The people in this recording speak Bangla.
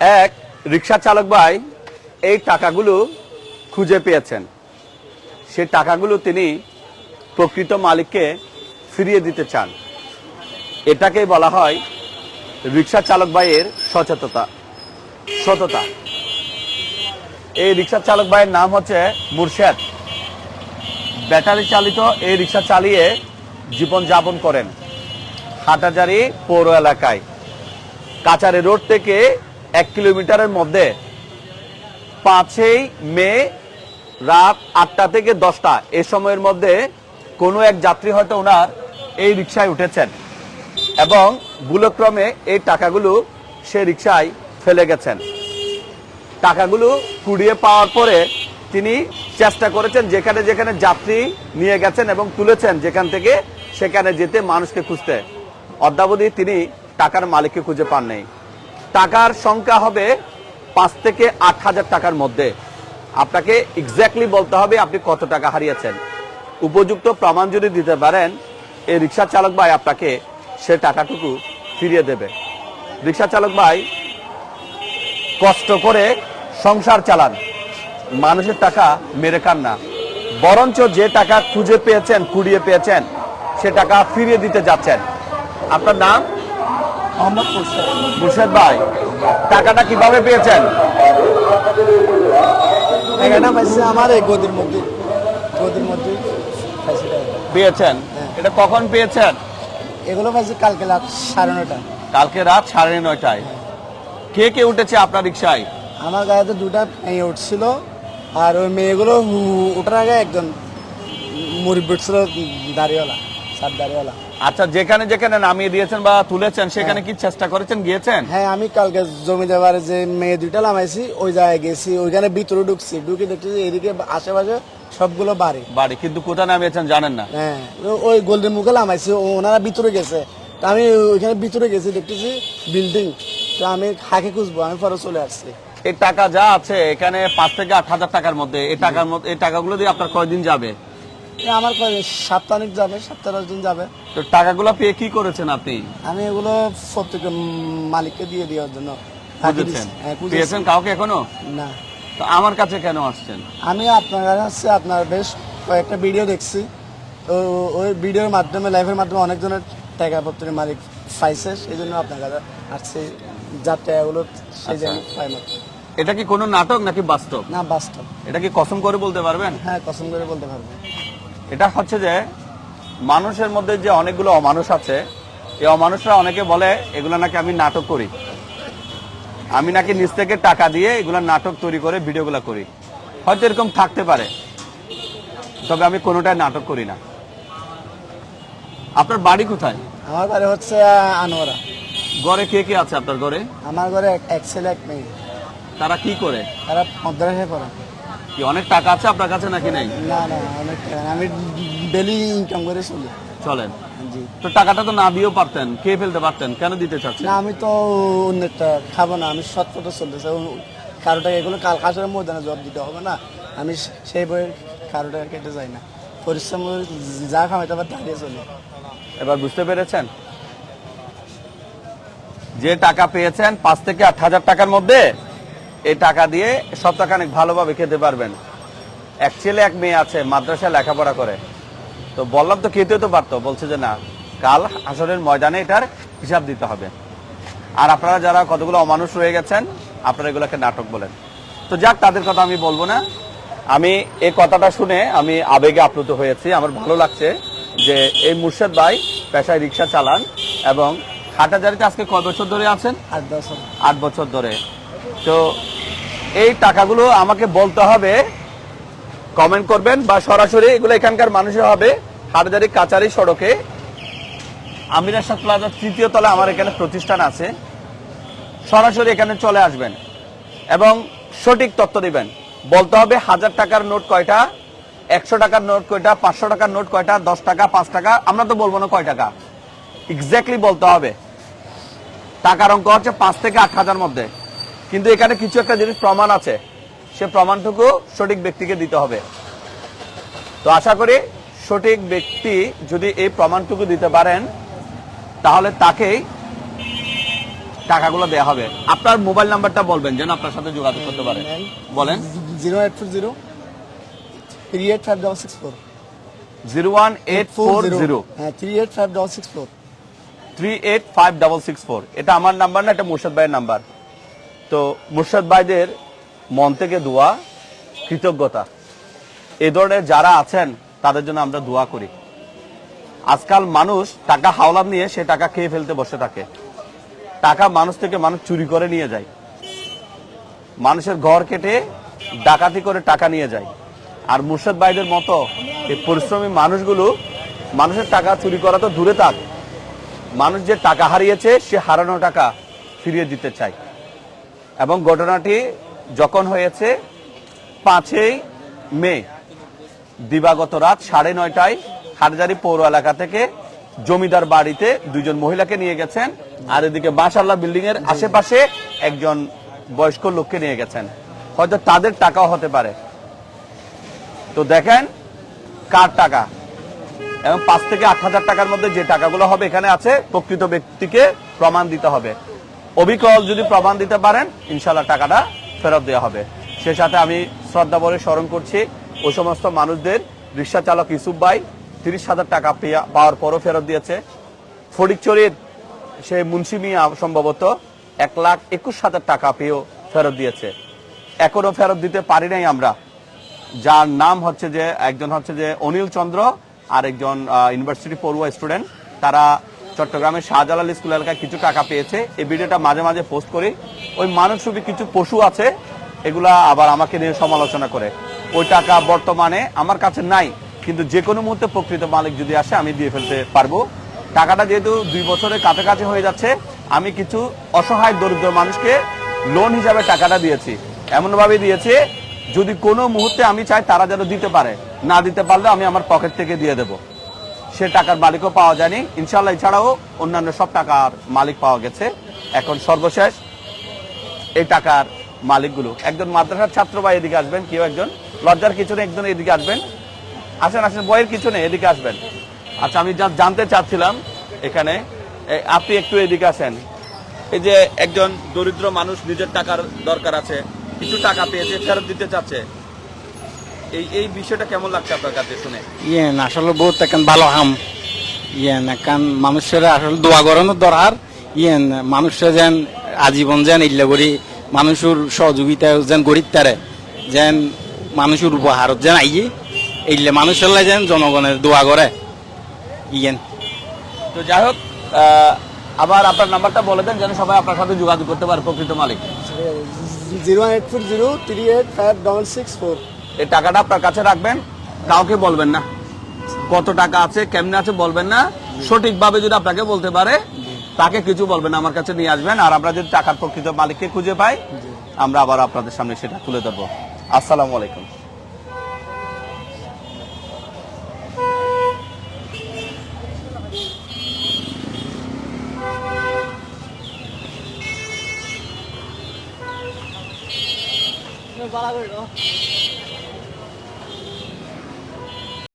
এক রিক্সা চালক ভাই এই টাকাগুলো খুঁজে পেয়েছেন। সে টাকাগুলো তিনি প্রকৃত মালিককে ফিরিয়ে দিতে চান। এটাকেই বলা হয় রিক্সা চালক ভাইয়ের সচেতনতা। সততা। এই রিক্সা চালক ভাইয়ের নাম হচ্ছে মুর্শেদ। ব্যাটারি চালিত এই রিক্সা চালিয়ে জীবন যাপন করেন। হাটাজারি পৌর এলাকায়। কাচারি রোড থেকে এক কিলোমিটারের মধ্যে পাঁচই মে রাত আটটা থেকে দশটা, এ সময়ের মধ্যে কোনো এক যাত্রী হয়তো ওনার এই রিক্সায় উঠেছেন এবং ভুলক্রমে এই টাকাগুলো সে রিক্সায় ফেলে গেছেন। টাকাগুলো কুড়িয়ে পাওয়ার পরে তিনি চেষ্টা করেছেন যেখানে যেখানে যাত্রী নিয়ে গেছেন এবং তুলেছেন যেখান থেকে সেখানে যেতে মানুষকে খুঁজতে। অদ্যাবধি তিনি টাকার মালিককে খুঁজে পান নাই টাকার সংখ্যা হবে পাঁচ থেকে আট হাজার টাকার মধ্যে। আপনাকে এক্স্যাক্টলি বলতে হবে আপনি কত টাকা হারিয়েছেন। উপযুক্ত প্রমাণ যদি দিতে পারেন, এই রিক্সা চালক ভাই আপনাকে সে টাকাটুকু ফিরিয়ে দেবে। রিক্সা চালক ভাই, কষ্ট করে সংসার চালান। মানুষের টাকা মেরে খান না। বরঞ্চ যে টাকা খুঁজে পেয়েছেন, কুড়িয়ে পেয়েছেন, সে টাকা ফিরিয়ে দিতে যাচ্ছেন। আপনার নাম? মোহাম্মদ মুর্শেদ ভাই টাকাটা কীভাবে পেয়েছেন? পাইছে আমার এই গদির মধ্যে। গদির মধ্যে পেয়েছেন? হ্যাঁ। এটা কখন পেয়েছেন? এগুলো পাইছে কালকে রাত সাড়ে নটা কালকে রাত সাড়ে নয়টায়। কে কে উঠেছে আপনার রিক্সায় আমার গাড়িতে দুটা মেয়ে উঠছিল আর ওই মেয়েগুলো ওঠার আগে একজন মুরব্বী উঠছিল দাড়িওয়ালা সাত দাড়িওয়ালা। আচ্ছা যেখানে যেখানে নামিয়ে দিয়েছেন বা তুলেছেন সেখানে কি চেষ্টা করেছেন? গিয়েছেন? হ্যাঁ আমি কালকে জমি দেওয়ার যে মেয়ে দুইটা নামাইছি ওই জায়গায় গেছি ওইখানে ভিতরে ঢুকছি। ঢুকে দেখতেছি এদিকে আশেপাশে সবগুলো বাড়ি। বাড়ি কিন্তু কোথায় নামিয়েছেন জানেন না? হ্যাঁ ওই গোল্ডেন মুখে নামাইছি ওনারা ভিতরে গেছে। তা আমি ওইখানে ভিতরে গেছি দেখতেছি বিল্ডিং। তো আমি হাঁকে খুঁজবো? আমি পরে চলে আসছি। এই টাকা যা আছে এখানে পাঁচ থেকে আট হাজার টাকার মধ্যে এই টাকার মধ্যে এই টাকাগুলো দিয়ে আপনার কয়দিন যাবে? আমার সাপ্তাহিক যাবে সপ্তাহ দশ দিন যাবে। তো টাকাগুলো পেয়ে কি করেছেন আপনি? আমি এগুলো প্রত্যেক মালিককে দিয়ে দেওয়ার জন্য দিছি। হ্যাঁ, কাউকে এখনও? না। তো আমার কাছে কেন আসছেন? আমি আপনার কাছে আসছি আপনার বেশ কয়েকটা ভিডিও দেখছি। তো ওই ভিডিওর মাধ্যমে লাইভের মাধ্যমে অনেকজনের টাকা পত্রের মালিক পাইছে সেই জন্য আপনার কাছে আসছি। যার টাকাগুলো সেই আচ্ছা। পাই মাত্র। এটা কি কোনো নাটক নাকি বাস্তব? না বাস্তব। এটা কি কসম করে বলতে পারবেন? হ্যাঁ কসম করে বলতে পারব এটা হচ্ছে যে মানুষের মধ্যে যে অনেকগুলো অমানুষ আছে এই অমানুষরা অনেকে বলে এগুলো নাকি আমি নাটক করি। আমি নাকি নিজ থেকে টাকা দিয়ে এগুলো নাটক তৈরি করে ভিডিওগুলো করি। হয়তো এরকম থাকতে পারে তবে আমি কোনোটাই নাটক করি না। আপনার বাড়ি কোথায়? আমার বাড়ি হচ্ছে আনোয়ারা। ঘরে কে কে আছে আপনার ঘরে? আমার ঘরে এক- এক ছেলে এক মেয়ে। তারা কি করে? তারা মাদ্রাসায় পড়ে। কি অনেক টাকা আছে আপনার কাছে নাকি নেই? না না অনেক টাকা আমি ডেলি ইনকাম করে চলি। চলেন। জি। তো টাকাটা তো না দিয়েও পারতেন খেয়ে ফেলতে পারতেন কেন দিতে চাচ্ছেন? না আমি তো অন্যটা খাব না আমি সৎ পথে চলতেছে। কারও টাকা এগুলো কাল কাছের ময়দানে জব দিতে হবে না। আমি সেই বই কারও টাকা কেটে যাই না। পরিশ্রম যা খাওয়াইতে পারে দাঁড়িয়ে চলি। এবার বুঝতে পেরেছেন? যে টাকা পেয়েছেন পাঁচ থেকে আট হাজার টাকার মধ্যে এই টাকা দিয়ে সপ্তাহখানেক ভালোভাবে খেতে পারবেন। এক ছেলে এক মেয়ে আছে মাদ্রাসায় লেখাপড়া করে। তো বললাম তো খেতে তো পারতো বলছে যে না কাল আসরের ময়দানে এটার হিসাব দিতে হবে। আর আপনারা যারা কতগুলো অমানুষ রয়ে গেছেন আপনারা এগুলোকে নাটক বলেন। তো যাক তাদের কথা আমি বলব না। আমি এই কথাটা শুনে আমি আবেগে আপ্লুত হয়েছি। আমার ভালো লাগছে যে এই মুর্শেদ ভাই পেশায় রিক্সা চালান এবং হাটাজারিতে আজকে কয় বছর ধরে আছেন? আট বছর। আট বছর ধরে। তো এই টাকাগুলো আমাকে বলতে হবে কমেন্ট করবেন বা সরাসরি এগুলো এখানকার মানুষের হবে হাটজারি কাচারি সড়কে। আমিরা শাহ প্লাজার তৃতীয় তলা আমার এখানে প্রতিষ্ঠান আছে। সরাসরি এখানে চলে আসবেন এবং সঠিক তথ্য দিবেন। বলতে হবে হাজার টাকার নোট কয়টা, একশো টাকার নোট কয়টা, পাঁচশো টাকার নোট কয়টা, দশ টাকা, পাঁচ টাকা, আমরা তো বলব না কয় টাকা। এক্স্যাক্টলি বলতে হবে। টাকার অঙ্ক হচ্ছে পাঁচ থেকে আট হাজার মধ্যে। কিন্তু এখানে কিছু একটা জিনিস প্রমাণ আছে। সে প্রমাণটুকু সঠিক ব্যক্তিকে দিতে হবে। তো আশা করি সঠিক ব্যক্তি যদি এই প্রমাণটুকু দিতে পারেন তাহলে তাকেই টাকাগুলো দেওয়া হবে। আপনার মোবাইল নাম্বারটা বলবেন যেন আপনার সাথে যোগাযোগ করতে পারে। বলেন। Zero eight four zero three eight five double six four zero one eight four zero. হ্যাঁ three eight five double six four three eight five double six four. এটা আমার নাম্বার না এটা মুর্শাদ ভাইয়ের নাম্বার। তো মুর্শাদ ভাইদের মন থেকে দোয়া, কৃতজ্ঞতা। এ ধরনের যারা আছেন, তাদের জন্য আমরা দোয়া করি। আজকাল মানুষ টাকা হাওলাত নিয়ে সে টাকা খেয়ে ফেলতে বসে থাকে। টাকা মানুষ থেকে মানুষ চুরি করে নিয়ে যায়। মানুষের ঘর কেটে ডাকাতি করে টাকা নিয়ে যায়। আর মুর্শাদ ভাইদের মতো এই পরিশ্রমী মানুষগুলো, মানুষের টাকা চুরি করা তো দূরে থাক। মানুষ যে টাকা হারিয়েছে, সে হারানো টাকা ফিরিয়ে দিতে চায়। এবং ঘটনাটি যখন হয়েছে পাঁচই মে, দিবাগত রাত সাড়ে নয়টায় হাটজারি পৌর এলাকা থেকে জমিদার বাড়িতে দুইজন মহিলাকে নিয়ে গেছেন আর এদিকে বাসাল্লাহ বিল্ডিং এর আশেপাশে একজন বয়স্ক লোককে নিয়ে গেছেন। হয়তো তাদের টাকাও হতে পারে। তো দেখেন কার টাকা? এবং পাঁচ থেকে আট হাজার টাকার মধ্যে যে টাকাগুলো হবে এখানে আছে, প্রকৃত ব্যক্তিকে প্রমাণ দিতে হবে। অবিকল যদি প্রমাণ দিতে পারেন ইনশাল্লাহ টাকাটা ফেরত দেওয়া হবে। সে সাথে আমি শ্রদ্ধা ভরে স্মরণ করছি ওই সমস্ত মানুষদের, রিক্সা চালক ইউসুফ ভাই, তিরিশ হাজার টাকা পেয়া- পাওয়ার পরও ফেরত দিয়েছে। ফটিকচুরির সে মুন্সি মিয়া সম্ভবত, এক লাখ একুশ হাজার টাকা পেয়েও ফেরত দিয়েছে। এখনও ফেরত দিতে পারি নাই আমরা। যার নাম হচ্ছে যে, একজন হচ্ছে যে অনিল চন্দ্র আর একজন ইউনিভার্সিটি পড়ুয়া স্টুডেন্ট তারা চট্টগ্রামের শাহজালাল স্কুল এলাকায় কিছু টাকা পেয়েছে। এই ভিডিওটা মাঝে মাঝে পোস্ট করি। ওই মানসরূপী কিছু পশু আছে, এগুলা আবার আমাকে নিয়ে সমালোচনা করে। ওই টাকা বর্তমানে আমার কাছে নাই, কিন্তু যে কোনো মুহূর্তে প্রকৃত মালিক যদি আসে, আমি দিয়ে ফেলতে পারব। টাকাটা যেহেতু দুই বছরের কাছাকাছি হয়ে যাচ্ছে, আমি কিছু অসহায় দরিদ্র মানুষকে লোন হিসাবে টাকাটা দিয়েছি। এমনভাবে দিয়েছে, যদি কোনো মুহূর্তে আমি চাই তারা যেন দিতে পারে, না দিতে পারলে আমি আমার পকেট থেকে দিয়ে দেব। সে টাকার মালিকও পাওয়া যায়নি। ইনশাল্লাহ এছাড়াও অন্যান্য সব টাকার মালিক পাওয়া গেছে। এখন সর্বশেষ এই টাকার মালিকগুলো। একজন মাদ্রাসার ছাত্র বা এদিকে আসবেন, কেউ একজন। লজ্জার কিছু নেই, একজন এদিকে আসবেন। আসেন আসেন, বইয়ের কিছু নেই, এদিকে আসবেন। আচ্ছা আমি যা জানতে চাচ্ছিলাম এখানে আপনি একটু এদিকে আসেন। এই যে একজন দরিদ্র মানুষ নিজের টাকার দরকার আছে, কিছু টাকা পেয়েছে, ফেরত দিতে চাচ্ছে। এই এই বিষয়টা কেমন লাগছে আপনার কাছে শুনে? ইয়েন আসলে বহুত এখন ভালো হাম। ইয়েন এখন মানুষের আসলে দোয়া করানোর দরকার। ইয়েন মানুষের যেন আজীবন যেন ইল্লা করি মানুষের সহযোগিতা যেন গরিব তারে যেন মানুষের উপহারত যেন আইয়ে এইলে মানুষের লাই যেন জনগণের দোয়া করে। ইয়েন। তো যাই হোক আবার আপনার নাম্বারটা বলে দেন যেন সবাই আপনার সাথে যোগাযোগ করতে পারে প্রকৃত মালিক। Zero eight four zero three eight five double six four. এই টাকাটা আপনার কাছে রাখবেন, কাউকে বলবেন না। কত টাকা আছে, কেমনে আছে বলবেন না। সঠিকভাবে যদি আপনাকে বলতে পারে, তাকে কিছু বলবেন, আমার কাছে নিয়ে আসবেন। আর আমরা যদি টাকার প্রকৃত মালিককে খুঁজে পাই, আমরা আবার আপনাদের সামনে সেটা তুলে ধরবো। আসসালামু আলাইকুম। বাড়া